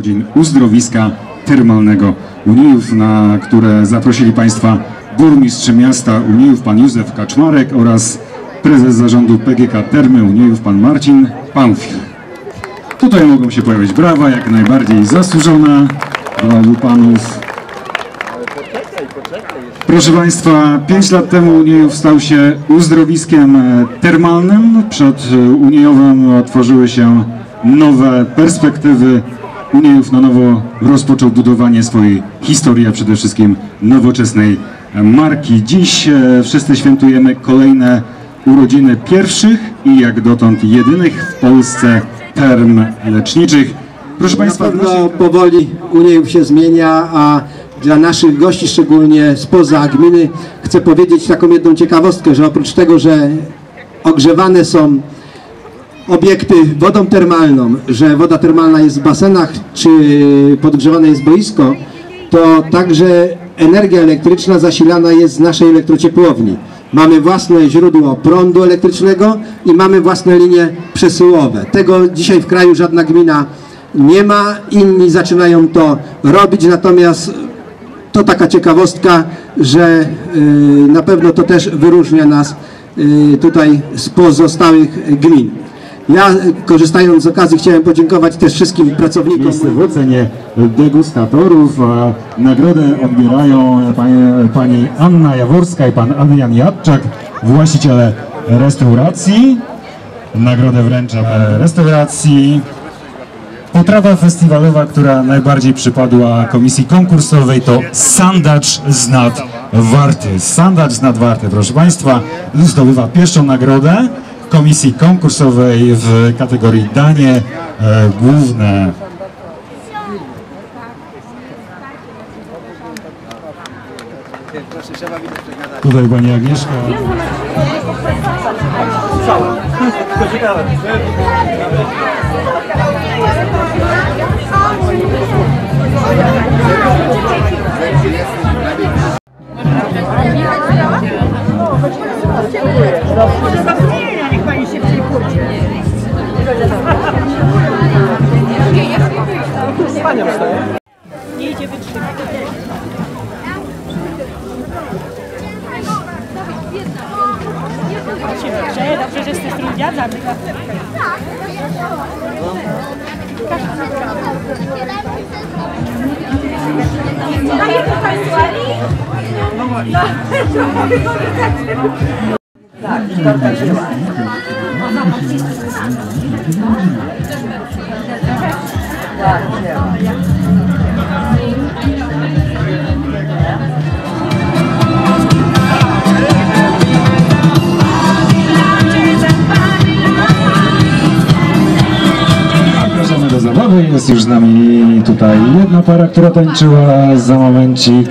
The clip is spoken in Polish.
godzin uzdrowiska termalnego Unijów, na które zaprosili Państwa burmistrz miasta Unijów, pan Józef Kaczmarek oraz prezes zarządu PGK Termy Unijów, pan Marcin Pamfil. Tutaj mogą się pojawić brawa, jak najbardziej zasłużona dla obu panów. Proszę Państwa, 5 lat temu Uniejów stał się uzdrowiskiem termalnym. Przed Uniejowem otworzyły się nowe perspektywy. Uniejów na nowo rozpoczął budowanie swojej historii, a przede wszystkim nowoczesnej marki. Dziś e, wszyscy świętujemy kolejne urodziny pierwszych i jak dotąd jedynych w Polsce term leczniczych. Proszę Państwa, Na pewno powoli Uniejów się zmienia, a dla naszych gości, szczególnie spoza gminy, chcę powiedzieć taką jedną ciekawostkę, że oprócz tego, że ogrzewane są obiekty wodą termalną, że woda termalna jest w basenach, czy podgrzewane jest boisko, to także energia elektryczna zasilana jest z naszej elektrociepłowni. Mamy własne źródło prądu elektrycznego i mamy własne linie przesyłowe. Tego dzisiaj w kraju żadna gmina nie ma, inni zaczynają to robić, natomiast to taka ciekawostka, że y, na pewno to też wyróżnia nas y, tutaj z pozostałych gmin. Ja korzystając z okazji chciałem podziękować też wszystkim pracownikom. Miejsce w degustatorów. Nagrodę odbierają panie, pani Anna Jaworska i pan Adrian Jadczak, właściciele restauracji. Nagrodę wręcza restauracji. Potrawa festiwalowa, która najbardziej przypadła komisji konkursowej to sandacz z nadwarty. Sandacz z nadwarty, proszę Państwa, zdobywa pierwszą nagrodę komisji konkursowej w kategorii danie e, główne. Tutaj pani Agnieszka. Że jesteś trudiadza. Daję to Państwu Ali? Zapraszamy do zabawy. Jest już z nami tutaj jedna para, która tańczyła za momencik.